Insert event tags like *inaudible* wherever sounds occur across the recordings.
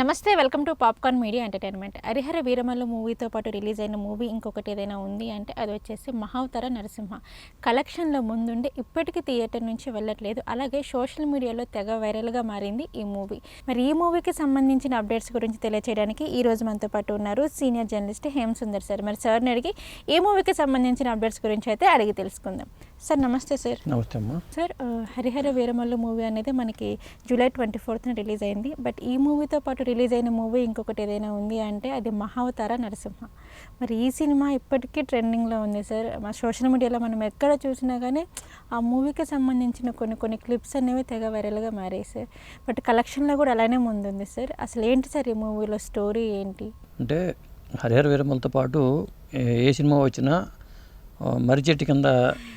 నమస్తే welcome to popcorn media entertainment. Harihara Veeramallu మూవీతో పాటు రిలీజ్ అయిన మూవీ ఇంకొకటి ఏదైనా ఉంది అంటే అది వచ్చేసి మహావతార నరసింహ. కలెక్షన్లో ముందుండి ఇప్పటికీ థియేటర్ నుంచి వెళ్ళట్లేదు. అలాగే సోషల్ మీడియాలో తెగ వైరల్గా మారింది ఈ మూవీ. మరి ఈ మూవీకి సంబంధించిన అప్డేట్స్ గురించి తెలియచేయడానికి ఈ రోజు మనతో పాటు ఉన్నారు senior journalist Hem Sundar sir. మరి సార్ని అడిగి ఈ మూవీకి సంబంధించిన అప్డేట్స్ గురించి అయితే అడిగి తెలుసుకుందాం. సార్ నమస్తే సార్. నమస్తే అమ్మా. సార్ హరిహర వీరమల్లు మూవీ అనేది మనకి జూలై ట్వంటీ ఫోర్త్న రిలీజ్ అయింది. బట్ ఈ మూవీతో పాటు రిలీజ్ అయిన మూవీ ఇంకొకటి ఏదైనా ఉంది అంటే అది మహావతార నరసింహ. మరి ఈ సినిమా ఇప్పటికీ ట్రెండింగ్లో ఉంది సార్. మా సోషల్ మీడియాలో మనం ఎక్కడ చూసినా కానీ ఆ మూవీకి సంబంధించిన కొన్ని కొన్ని క్లిప్స్ అనేవి తెగ వైరల్గా మారాయి సార్. బట్ కలెక్షన్లో కూడా అలానే ముందుంది సార్. అసలు ఏంటి సార్ ఈ మూవీలో స్టోరీ ఏంటి? అంటే హరిహర వీరమ్మలతో పాటు ఏ- సినిమా వచ్చినా మర్రి చెట్టు కింద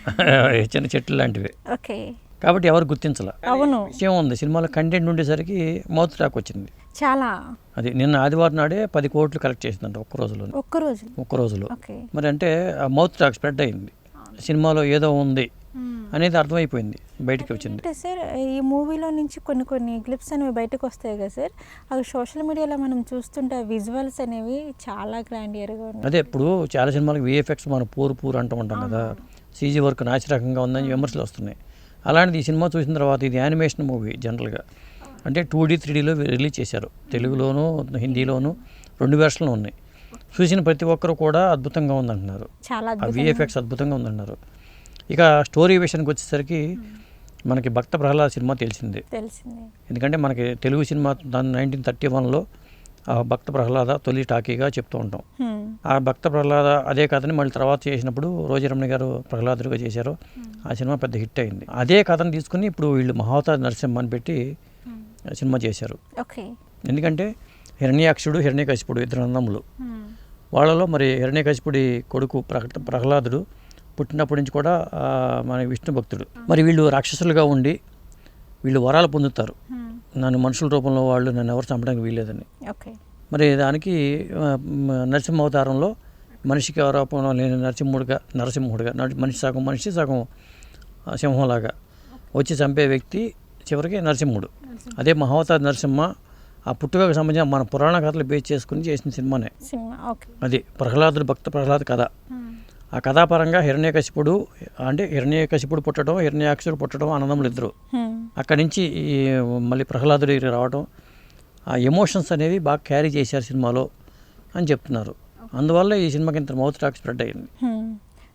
*laughs* చిన్న చెట్లు లాంటివి. ఓకే. కాబట్టి ఎవరు గుర్తించాల. అవును. సినిమాలో కంటెంట్ ఉండేసరికి మౌత్ టాక్ వచ్చింది. చాలా. అది నిన్న ఆదివారం నాడే పది కోట్లు కలెక్ట్ చేసిందంట ఒక్క రోజులో. ఒక్కరోజు ఒక్క రోజులో. మరి అంటే ఆ మౌత్ టాక్ స్ప్రెడ్ అయింది. సినిమాలో ఏదో ఉంది. అనేది అర్థమైపోయింది బయటికి వచ్చింది. అంటే సార్ ఈ మూవీలో నుంచి కొన్ని కొన్ని క్లిప్స్ అనేవి బయటకు వస్తాయి కదా సార్. అవి సోషల్ మీడియాలో మనం చూస్తుంటే విజువల్స్ అనేవి చాలా గ్రాండియర్గా ఉన్నాయి. అదే ఇప్పుడు చాలా సినిమాలకు విఎఫ్ఎక్స్ మనం పూర్ పూర్ అంటూ ఉంటాం కదా. సీజీ వర్క్ నాసిరకంగా ఉందని విమర్శలు వస్తున్నాయి. అలాంటిది ఈ సినిమా చూసిన తర్వాత ఇది యానిమేషన్ మూవీ జనరల్గా అంటే టూ డీ త్రీ డీలో రిలీజ్ చేశారు. తెలుగులోను హిందీలోను రెండు వెర్షన్లు ఉన్నాయి. చూసిన ప్రతి ఒక్కరు కూడా అద్భుతంగా ఉందంటున్నారు. విఎఫ్ఎక్స్ అద్భుతంగా ఉందన్నారు ఇక స్టోరీ విషయానికి వచ్చేసరికి మనకి భక్త ప్రహ్లాద సినిమా తెలిసిందే తెలిసింది ఎందుకంటే మనకి తెలుగు సినిమా నైన్టీన్ థర్టీ వన్లో భక్త ప్రహ్లాద తొలి టాకీగా చెప్తూ ఉంటాం. ఆ భక్త ప్రహ్లాద అదే కథని మళ్ళీ తర్వాత చేసినప్పుడు రోజరమణి గారు ప్రహ్లాదుడిగా చేశారు. ఆ సినిమా పెద్ద హిట్ అయింది. అదే కథను తీసుకుని ఇప్పుడు వీళ్ళు మహావతార నరసింహ అని పెట్టి ఆ సినిమా చేశారు. ఎందుకంటే హిరణ్యాక్షుడు హిరణ్యకశిపుడు ఇద్దరు అన్నములు. వాళ్ళలో మరి హిరణ్యకశిపుడి కొడుకు ప్రహ ప్రహ్లాదుడు పుట్టినప్పటి నుంచి కూడా మన విష్ణు భక్తుడు. మరి వీళ్ళు రాక్షసులుగా ఉండి వీళ్ళు వరాలు పొందుతారు. హ్మ్. నన్ను మనుషుల రూపంలో వాళ్ళు నన్ను ఎవరు చంపడానికి వీల్లేదని. ఓకే. మరి దానికి నరసింహ అవతారంలో మనిషికి రూపంలో లేని నరసింహుడిగా నరసింహుడిగా నర- మనిషి సగం మనిషి సగం సింహంలాగా వచ్చి చంపే వ్యక్తి చివరికి నరసింహుడు. అదే మహావతార నరసింహ ఆ పుట్టుకకు సంబంధించిన మన పురాణ కథలు బేస్ చేసుకుని చేసిన సినిమానే. అది ప్రహ్లాదుడు భక్త ప్రహ్లాద్ కథ. హ్మ్. ఆ కథాపరంగా హిరణ్యకశిపుడు అంటే హిరణ్యకశిపుడు పుట్టడం హిరణ్యాక్షుడు పుట్టడం అన్నదమ్ములు ఇద్దరు. అక్కడి నుంచి ఈ మళ్ళీ ప్రహ్లాదుడి దగ్గరికి రావడం ఆ ఎమోషన్స్ అనేవి బాగా క్యారీ చేశారు సినిమాలో అని చెప్తున్నారు. అందువల్ల ఈ సినిమాకి ఇంత మౌత్ టాక్ స్ప్రెడ్ అయింది.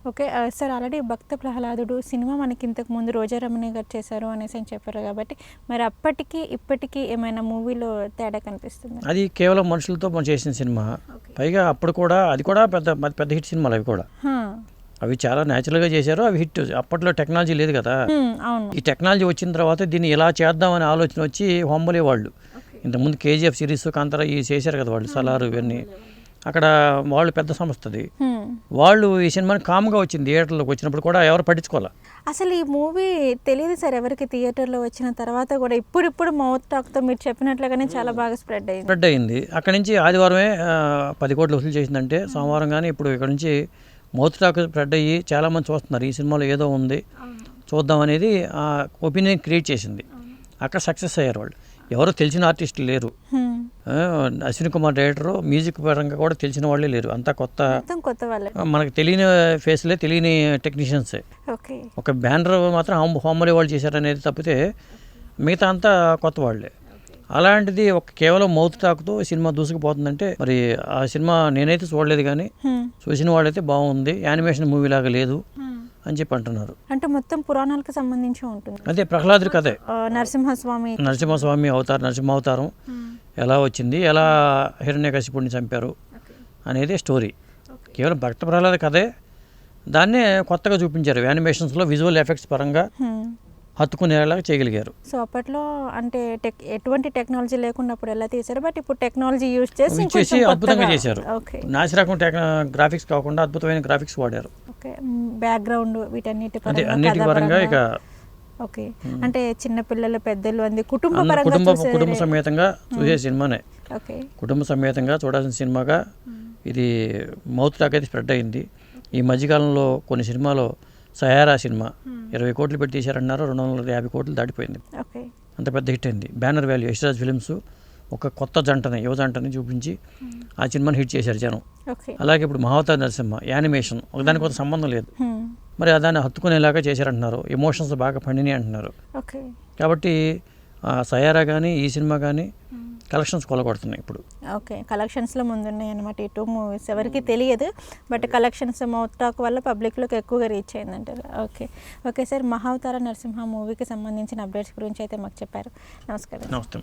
Okay sir already Bhakta Prahladudu cinema మనకి ఇంతకు ముందు రోజా రమణి గారు చేశారు అనేసి అని చెప్పారు కాబట్టి మరి అప్పటికి ఇప్పటికీ ఏమైనా మూవీలో తేడా కనిపిస్తుంది? అది కేవలం మనుషులతో మనం చేసిన సినిమా. పైగా అప్పుడు కూడా అది కూడా పెద్ద పెద్ద హిట్ సినిమాలు అవి కూడా. అవి చాలా న్యాచురల్గా చేశారు అవి హిట్. అప్పట్లో టెక్నాలజీ లేదు కదా. ఈ టెక్నాలజీ వచ్చిన తర్వాత దీన్ని ఇలా చేద్దామనే ఆలోచన వచ్చి హోంబలే వాళ్ళు. ఇంతకుముందు కేజీఎఫ్ సిరీస్ కాంతారా ఇవి చేశారు కదా వాళ్ళు సలారు ఇవన్నీ. అక్కడ వాళ్ళు పెద్ద సంస్థది. వాళ్ళు ఈ సినిమాని కామ్గా వచ్చింది థియేటర్లోకి వచ్చినప్పుడు కూడా ఎవరు పట్టించుకోవాలి? అసలు ఈ మూవీ తెలియదు సార్ ఎవరికి థియేటర్లో వచ్చిన తర్వాత కూడా. ఇప్పుడిప్పుడు మౌత్ టాక్తో మీరు చెప్పినట్లుగానే చాలా బాగా స్ప్రెడ్ అయింది. స్ప్రెడ్ అయింది. అక్కడి నుంచి ఆదివారమే పది కోట్లు వసూలు చేసిందంటే సోమవారం కానీ ఇప్పుడు ఇక్కడ నుంచి మౌత్ టాక్ స్ప్రెడ్ అయ్యి చాలామంది చూస్తున్నారు. ఈ సినిమాలో ఏదో ఉంది. చూద్దాం అనేది ఆ ఒపీనియన్ క్రియేట్ చేసింది. అక్కడ సక్సెస్ అయ్యారు వాళ్ళు. ఎవరు తెలిసిన ఆర్టిస్టులు లేరు. అశ్విని కుమార్ డైరెక్టర్ మ్యూజిక్ పరంగా కూడా తెలిసిన వాళ్ళే లేరు. అంతా కొత్త కొత్త వాళ్ళే. మనకు తెలియని ఫేస్లే తెలియని టెక్నీషియన్సే. ఒక బ్యానర్ మాత్రం హోమ్ హోమలీ వాళ్ళు చేశారనేది తప్పితే మిగతా అంతా కొత్త వాళ్ళే. అలాంటిది ఒక కేవలం మౌత్ టాక్తో సినిమా దూసుకుపోతుందంటే మరి ఆ సినిమా నేనైతే చూడలేదు కానీ. చూసిన వాళ్ళైతే బాగుంది. యానిమేషన్ మూవీ లాగా లేదు అని చెప్పి అంటున్నారు. అంటే మొత్తం పురాణాలకు సంబంధించి ఉంటుంది. అదే ప్రహ్లాదుడి కథే. నరసింహస్వామి. నరసింహస్వామి అవతారం నరసింహ అవతారం ఎలా వచ్చింది ఎలా హిరణ్యకశిపుడిని చంపారు అనేది స్టోరీ. కేవలం భక్త ప్రహ్లాద కథే. దాన్నే కొత్తగా చూపించారు యానిమేషన్స్లో విజువల్ ఎఫెక్ట్స్ పరంగా. హత్తుకునేలాగా చేయగలిగారు. సో అప్పట్లో అంటే టెక్ ఎటువంటి టెక్నాలజీ లేకుండా అప్పుడు ఎలా తీశారు? బట్ ఇప్పుడు టెక్నాలజీ యూజ్ చేసి చేసి అద్భుతంగా చేశారు. నాసిరకం గ్రాఫిక్స్ కాకుండా అద్భుతమైన గ్రాఫిక్స్ వాడారు. ఓకే. బ్యాక్గ్రౌండ్ వీటన్నిటి అంటే అన్నిటి పరంగా ఇక. ఓకే. అంటే చిన్న పిల్లలు పెద్దలు అంది కుటుంబ కుటుంబ చూసే కుటుంబ సమేతంగా చూసే సినిమానే. ఓకే. కుటుంబ సమేతంగా చూడాల్సిన సినిమాగా ఇది మౌత్ టాక్ అయితే స్ప్రెడ్ అయింది. ఈ మధ్యకాలంలో కొన్ని సినిమాలో సయారా సినిమా. ఇరవై కోట్లు పెట్టి తీశారన్నారు రెండు వందల యాభై కోట్లు దాటిపోయింది. అంత పెద్ద హిట్ అయింది. బ్యానర్ వాల్యూ యశ్రాజ్ ఫిలిమ్స్ ఒక కొత్త జంటని యువ జంటని చూపించి ఆ సినిమాని హిట్ చేశారు జనం. అలాగే ఇప్పుడు మహావతార నరసింహ యానిమేషన్ ఒకదానికి కొంత సంబంధం లేదు. మరి ఆ దాన్ని హత్తుకునేలాగా చేశారంటున్నారు. ఎమోషన్స్ బాగా పండినాయి అంటున్నారు. కాబట్టి సయారా కానీ ఈ సినిమా కానీ కలెక్షన్స్ కొలగొడుతున్నాయి ఇప్పుడు. ఓకే కలెక్షన్స్లో ముందున్నాయి అనమాట ఈ టూ మూవీస్ ఎవరికి తెలియదు బట్ కలెక్షన్స్ మౌత్ టాక్ వల్ల పబ్లిక్లోకి ఎక్కువగా reach అయిందంటారు. Okay okay sir Mahavatar Narasimha మూవీకి సంబంధించిన అప్డేట్స్ గురించి అయితే మాకు చెప్పారు. నమస్కారం. నమస్తే